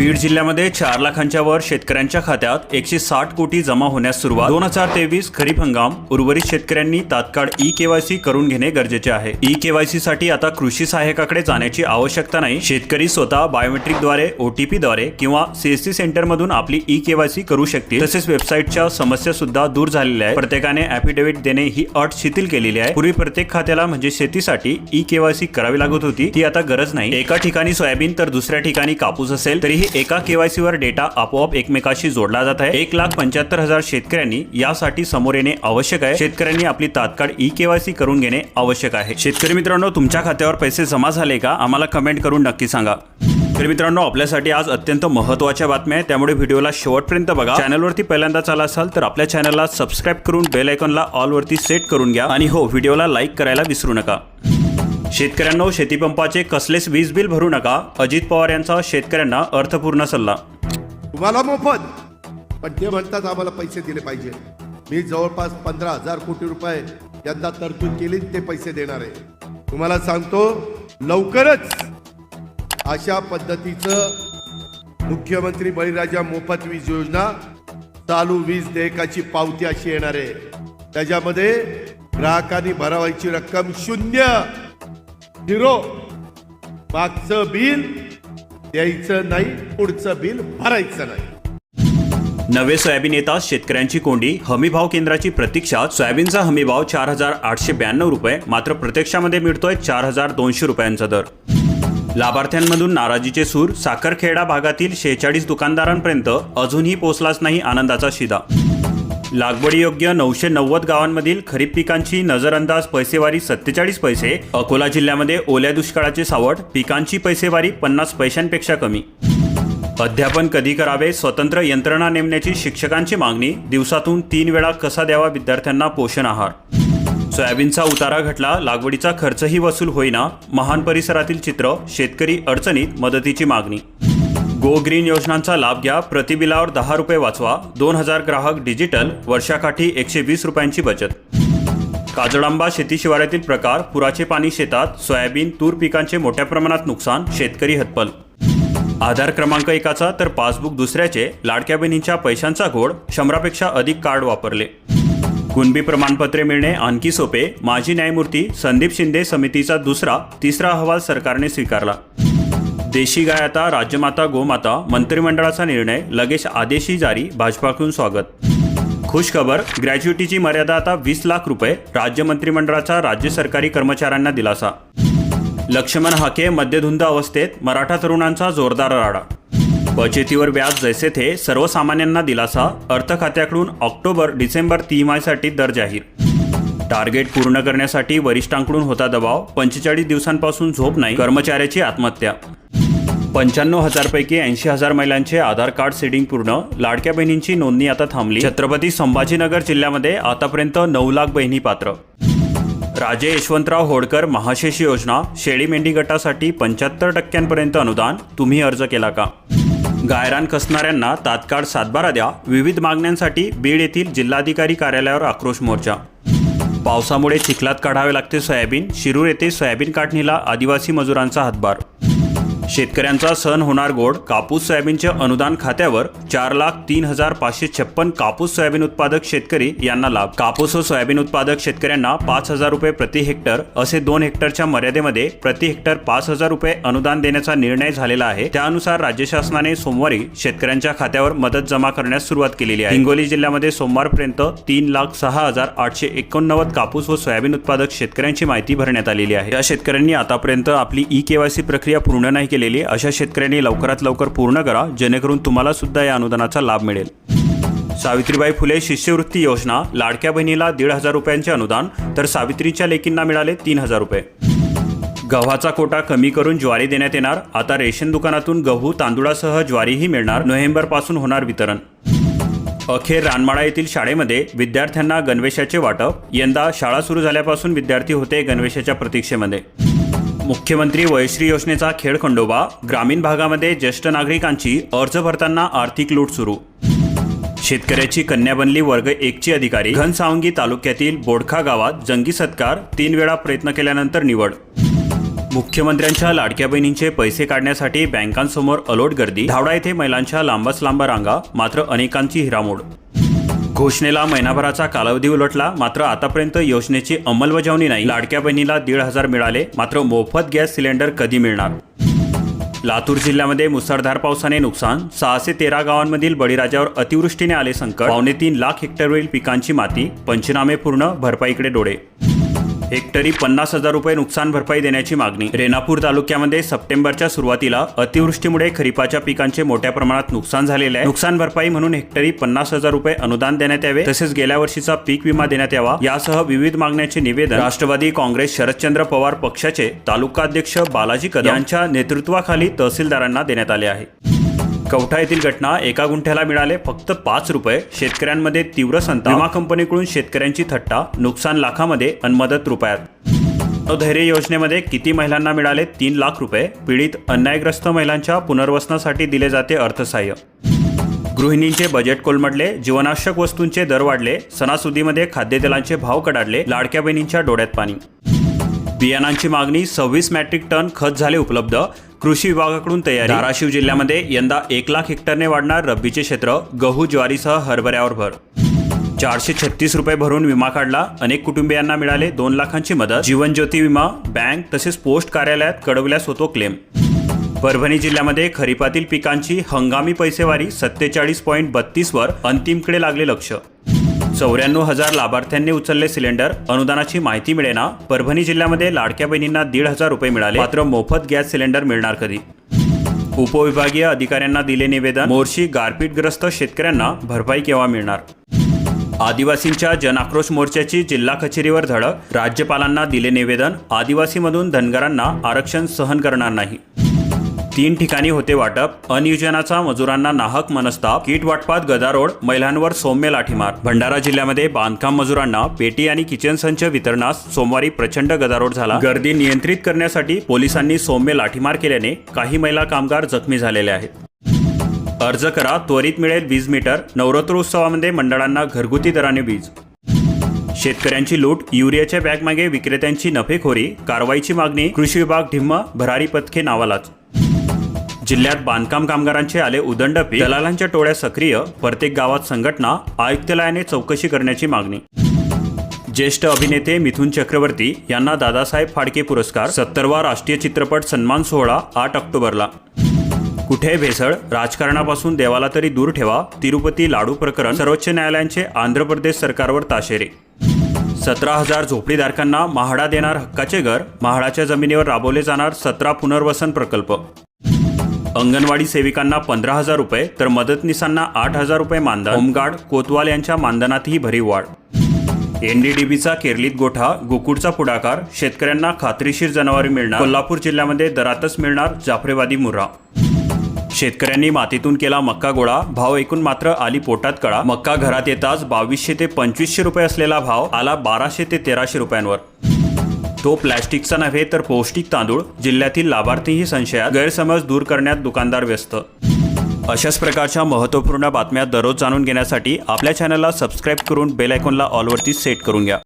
बीड जिल्ह्यामध्ये चार लाखांच्या वर शेतकऱ्यांच्या खात्यात एकशे साठ कोटी जमा होण्यास सुरुवात. दोन हजार तेवीस खरीप हंगाम उर्वरित शेतकऱ्यांनी तात्काळ ई केवायसी करून घेणे गरजेचे आहे. ई केवायसी साठी आता कृषी सहाय्यकाकडे जाण्याची आवश्यकता नाही. शेतकरी स्वतः बायोमेट्रिकद्वारे ओटीपी द्वारे किंवा सीएससी सेंटर मधून आपली ई केवायसी करू शकतील. तसेच वेबसाईटच्या समस्या सुद्धा दूर झालेल्या आहेत. प्रत्येकाने अॅफिडेव्हिट देणे ही अट शिथिल केलेली आहे. पूर्वी प्रत्येक खात्याला म्हणजे शेतीसाठी ई केवायसी करावी लागत होती. ती आता गरज नाही. एका ठिकाणी सोयाबीन तर दुसऱ्या ठिकाणी कापूस असेल तरीही एका केवायसी वर डेटा आपोआप एकमेकाशी जोडला जात आहे. एक लाख पंच्याहत्तर हजार शेतकऱ्यांनी यासाठी समोर येणे आवश्यक आहे. शेतकऱ्यांनी आपली तात्काळ ई केवायसी करून घेणे आवश्यक आहे. शेतकरी मित्रांनो तुमच्या खात्यावर पैसे जमा झाले का? आम्हाला कमेंट करून नक्की सांगा. तर मित्रांनो आपल्यासाठी आज अत्यंत महत्त्वाच्या बातम्या आहेत. त्यामुळे व्हिडिओला शेवटपर्यंत बघा. चॅनलवरती पहिल्यांदा आला असाल तर आपल्या चॅनलला सबस्क्राईब करून बेल आयकॉनला ऑलवरती सेट करून घ्या. आणि हो व्हिडिओला लाईक करायला विसरू नका. शेतकऱ्यांनो शेतीपंपाचे कसलेच वीज बिल भरू नका. अजित पवार यांचा शेतकऱ्यांना अर्थपूर्ण सल्ला. तुम्हाला मोफत. पण ते म्हणतात आम्हाला पैसे दिले पाहिजे. मी जवळपास पंधरा हजार कोटी रुपये यंदा तरतूद केली ते पैसे देणार आहे. तुम्हाला सांगतो लवकरच अशा पद्धतीचं मुख्यमंत्री बळीराजा मोफत वीज योजना चालू वीज देयकाची पावती अशी येणार आहे. त्याच्यामध्ये ग्राहकांनी भरावायची रक्कम शून्य झिरो. मागचं बिल द्यायचं नाही पुढचं बिल भरायचं नाही. नवे सोयाबीन येताच शेतकऱ्यांची कोंडी. हमी भाव केंद्राची प्रतीक्षा सोयाबीनचा हमी भाव चार हजार आठशे ब्याण्णव रुपये मात्र प्रत्यक्षामध्ये मिळतोय चार हजार दोनशे रुपयांचा दर. लाभार्थ्यांमधून नाराजीचे सूर साखरखेडा भागातील शेहेचाळीस दुकानदारांपर्यंत अजूनही पोचलाच नाही आनंदाचा शिदा. लागवडीयोग्य नऊशे नव्वद गावांमधील खरीप पिकांची नजरअंदाज पैसेवारी सत्तेचाळीस पैसे अकोला जिल्ह्यामध्ये ओल्या दुष्काळाचे सावट पिकांची पैसेवारी पन्नास पैशांपेक्षा कमी. अध्यापन कधी करावे स्वतंत्र यंत्रणा नेमण्याची शिक्षकांची मागणी दिवसातून तीन वेळा कसा द्यावा विद्यार्थ्यांना पोषण आहार. सोयाबीनचा उतारा घटला लागवडीचा खर्चही वसूल होईना महान परिसरातील चित्र शेतकरी अडचणीत मदतीची मागणी. गो ग्रीन योजनांचा लाभ घ्या. प्रतिबिलावर दहा रुपये वाचवा. दोन हजार ग्राहक डिजिटल वर्षाकाठी एकशे वीस रुपयांची बचत. काजळांबा शेती शिवारातील प्रकार पुराचे पाणी शेतात सोयाबीन तूर पिकांचे मोठ्या प्रमाणात नुकसान शेतकरी हतपल आधार क्रमांक एकाचा तर पासबुक दुसऱ्याचे लाडक्या बहिणींच्या पैशांचा घोड शंभरापेक्षा अधिक कार्ड वापरले. कुणबी प्रमाणपत्रे मिळणे आणखी सोपे. माजी न्यायमूर्ती संदीप शिंदे समितीचा दुसरा तिसरा अहवाल सरकारने स्वीकारला. देशी गाय आता राज्यमाता गोमाता मंत्रिमंडळाचा निर्णय लगेच आदेशी जारी भाजपाकडून स्वागत. खुश खबर ग्रॅज्युटीची मर्यादा आता वीस लाख रुपये राज्य मंत्रिमंडळाचा राज्य सरकारी कर्मचाऱ्यांना दिलासा. लक्ष्मण हाके मद्यधुंद अवस्थेत मराठा तरुणांचा जोरदार राडा. बचतीवर व्याज जैसे थे सर्वसामान्यांना दिलासा अर्थ खात्याकडून ऑक्टोबर डिसेंबर तिमाहीसाठी दर जाहीर. टार्गेट पूर्ण करण्यासाठी वरिष्ठांकडून होता दबाव पंचेचाळीस दिवसांपासून झोप नाही कर्मचाऱ्याची आत्महत्या. पंच्याण्णव हजारपैकी ऐंशी हजार महिलांचे आधार कार्ड सीडिंग पूर्ण लाडक्या बहिणींची नोंदणी आता थांबली. छत्रपती संभाजीनगर जिल्ह्यामध्ये आतापर्यंत नऊ लाख बहिणी पात्र. राजे यशवंतराव होडकर महाशेष योजना शेळी मेंढी गटासाठी पंच्याहत्तर टक्क्यांपर्यंत अनुदान तुम्ही अर्ज केला का? गायरान कसणाऱ्यांना तात्काळ सातबारा द्या विविध मागण्यांसाठी बीड येथील जिल्हाधिकारी कार्यालयावर आक्रोश मोर्चा. पावसामुळे चिखलात काढावे लागते सोयाबीन शिरूर येथे सोयाबीन काढणीला आदिवासी मजुरांचा हातभार. शेतकऱ्यांचा सण होणार गोड कापूस सोयाबीनच्या अनुदान खात्यावर चार लाख तीन हजार पाचशे छप्पन कापूस सोयाबीन उत्पादक शेतकरी यांना लाभ. कापूस व सोयाबीन उत्पादक शेतकऱ्यांना पाच हजार रुपये प्रति हेक्टर असे दोन हेक्टरच्या मर्यादेमध्ये प्रति हेक्टर पाच हजार रुपये अनुदान देण्याचा निर्णय झालेला आहे. त्यानुसार राज्य शासनाने सोमवारी शेतकऱ्यांच्या खात्यावर मदत जमा करण्यास सुरुवात केलेली आहे. हिंगोली जिल्ह्यामध्ये सोमवारपर्यंत तीन लाख सहा हजार आठशे एकोणनव्वद कापूस व सोयाबीन उत्पादक शेतकऱ्यांची माहिती भरण्यात आलेली आहे. या शेतकऱ्यांनी आतापर्यंत आपली ई केवायसी प्रक्रिया पूर्ण नाही केली. केलेली अशा शेतकऱ्यांनी लवकरात लवकर पूर्ण करा. जेणेकरून तुम्हाला सुद्धा या अनुदानाचा लाभ मिळेल. सावित्रीबाई फुले शिष्यवृत्ती योजना. लाडक्या बहिणीला दीड हजार रुपयांचे अनुदान. तर सावित्रीच्या लेकींना मिळाले तीन हजार रुपये. गव्हाचा कोटा कमी करून ज्वारी देण्यात येणार. आता रेशन दुकानातून गहू तांदुळासह ज्वारीही मिळणार. नोव्हेंबरपासून होणार वितरण. अखेर रानमाळा येथील शाळेमध्ये विद्यार्थ्यांना गणवेशाचे वाटप. यंदा शाळा सुरू झाल्यापासून विद्यार्थी होते गणवेशाच्या प्रतीक्षेमध्ये. मुख्यमंत्री वयश्री योजनेचा खेळखंडोबा ग्रामीण भागामध्ये ज्येष्ठ नागरिकांची अर्ज भरताना आर्थिक लूट सुरू. शेतकऱ्याची कन्या बनली वर्ग एकची अधिकारी घनसावंगी तालुक्यातील बोडखा गावात जंगी सत्कार तीन वेळा प्रयत्न केल्यानंतर निवड. मुख्यमंत्र्यांच्या लाडक्या बहिणींचे पैसे काढण्यासाठी बँकांसमोर अलोट गर्दी धावडा येथे महिलांच्या लांबच लांब रांगा मात्र अनेकांची हिरामोड. घोषणेला महिनाभराचा कालावधी उलटला मात्र आतापर्यंत योजनेची अंमलबजावणी नाही. लाडक्या बहिणीला दीड हजार मिळाले मात्र मोफत गॅस सिलेंडर कधी मिळणार? लातूर जिल्ह्यामध्ये मुसळधार पावसाने नुकसान सहाशे तेरा गावांमधील बळीराजावर अतिवृष्टीने आले संकट पावणे तीन लाख हेक्टरवरील पिकांची माती पंचनामे पूर्ण भरपाईकडे डोळे हेक्टरी पन्नास हजार रुपये नुकसान भरपाई देण्याची मागणी. रेणापूर तालुक्यामध्ये सप्टेंबरच्या सुरुवातीला अतिवृष्टीमुळे खरीपाच्या पिकांचे मोठ्या प्रमाणात नुकसान झालेले आहे. नुकसान भरपाई म्हणून हेक्टरी पन्नास हजार रुपये अनुदान देण्यात यावे. तसेच गेल्या वर्षीचा पीक विमा देण्यात यावा. यासह विविध मागण्यांचे निवेदन राष्ट्रवादी काँग्रेस शरदचंद्र पवार पक्षाचे तालुकाध्यक्ष बालाजी कदम यांच्या नेतृत्वाखाली तहसीलदारांना देण्यात आले आहे. कवठा येथील घटना एका गुंठ्याला मिळाले. फक्त पाच रुपये. शेतकऱ्यांमध्ये तीव्र संता विमा कंपनीकडून शेतकऱ्यांची थट्टा नुकसान लाखामध्ये अनमदत मदत रुपयात. धैर्य योजनेमध्ये किती महिलांना मिळाले? तीन लाख रुपये. पीडित अन्यायग्रस्त महिलांच्या पुनर्वसनासाठी दिले जाते अर्थसहाय्य. गृहिणींचे बजेट कोलमडले. जीवनावश्यक वस्तूंचे दर वाढले. सणासुदीमध्ये खाद्यतेलांचे भाव कडाडले. लाडक्या बहिणींच्या डोळ्यात पाणी. बियाणांची मागणी सव्वीस मॅट्रिक टन खत झाले उपलब्ध. कृषी विभागाकडून तयारी. धाराशिव जिल्ह्यामध्ये यंदा एक लाख हेक्टरने वाढणार रब्बीचे क्षेत्र. गहू ज्वारीसह हरभऱ्यावर भर. चारशे छत्तीस रुपये भरून विमा काढला. अनेक कुटुंबियांना मिळाले दोन लाखांची मदत. जीवन ज्योती विमा बँक तसेच पोस्ट कार्यालयात कडवल्यास होतो क्लेम. परभणी जिल्ह्यामध्ये खरीपातील पिकांची हंगामी पैसेवारी सत्तेचाळीस पॉईंट बत्तीसवर अंतिमकडे लागले लक्ष. चौऱ्याण्णव हजार लाभार्थ्यांनी उचलले सिलेंडर. अनुदानाची माहिती मिळेना. परभणी जिल्ह्यामध्ये लाडक्या बहिणींना दीड हजार रुपये मिळाले. मात्र मोफत गॅस सिलेंडर मिळणार कधी? उपविभागीय अधिकाऱ्यांना दिले निवेदन. मोर्शी गारपीटग्रस्त शेतकऱ्यांना भरपाई केव्हा मिळणार? आदिवासींच्या जनाक्रोश मोर्चाची जिल्हा कचेरीवर धडक. राज्यपालांना दिले निवेदन. आदिवासीमधून धनगरांना आरक्षण सहन करणार नाही. तीन ठिकाणी होते वाटप. अनियोजनाचा मजुरांना नाहक मनस्ताप. किट वाटपात गदारोळ महिलांवर सौम्य लाठीमार. भंडारा जिल्ह्यामध्ये बांधकाम मजुरांना पेटी आणि किचन संच वितरणास सोमवारी प्रचंड गदारोळ झाला. गर्दी नियंत्रित करण्यासाठी पोलिसांनी सौम्य लाठीमार केल्याने काही महिला कामगार जखमी झालेले आहेत. अर्ज करा त्वरित मिळेल वीज मीटर. नवरात्रोत्सवामध्ये मंडळांना घरगुती दराने वीज. शेतकऱ्यांची लूट युरियाच्या बॅगमागे विक्रेत्यांची नफेखोरी कारवाईची मागणी कृषी विभाग ढिम्म भरारी पथके नावालाच. जिल्ह्यात बांधकाम कामगारांचे आले उदंड पीक दलालांच्या टोळ्या सक्रिय प्रत्येक गावात संघटना आयुक्तालयाने चौकशी करण्याची मागणी. ज्येष्ठ अभिनेते मिथुन चक्रवर्ती यांना दादासाहेब फाडके पुरस्कार सत्तरवा राष्ट्रीय चित्रपट सन्मान सोहळा आठ ऑक्टोबरला. कुठे भेसळ? राजकारणापासून देवाला तरी दूर ठेवा तिरुपती लाडू प्रकरण सर्वोच्च न्यायालयांचे आंध्र प्रदेश सरकारवर ताशेरे. सतरा हजार झोपडीधारकांना म्हाडा देणार हक्काचे घर म्हाडाच्या जमिनीवर राबवले जाणार सतरा पुनर्वसन प्रकल्प. अंगणवाडी सेविकांना पंधरा हजार रुपये तर मदतनीसांना आठ हजार रुपये मानधन. होमगार्ड कोतवाल यांच्या मानधनातही भरीव वाढ. एनडीडीबीचा केरलीत गोठा गोकुळचा पुढाकार शेतकऱ्यांना खात्रीशीर जनावरे मिळणार. कोल्हापूर जिल्ह्यामध्ये दरातच मिळणार जाफरेवादी मुर्रा. शेतकऱ्यांनी मातीतून केला मक्का गोळा. भाव ऐकून मात्र आली पोटात कळा. मक्का घरात येताच बावीसशे ते पंचवीसशे रुपये असलेला भाव आला बाराशे ते तेराशे रुपयांवर. तो प्लॅस्टिकचा नव्हे तर पौष्टिक तांदूळ जिल्ह्यातील लाभार्थीही संशयात गैरसमज दूर करण्यात दुकानदार व्यस्त. अशाच प्रकारच्या महत्त्वपूर्ण बातम्या दररोज जाणून घेण्यासाठी आपल्या चॅनलला सबस्क्राईब करून बेल आयकॉनला ऑलवरती सेट करून घ्या.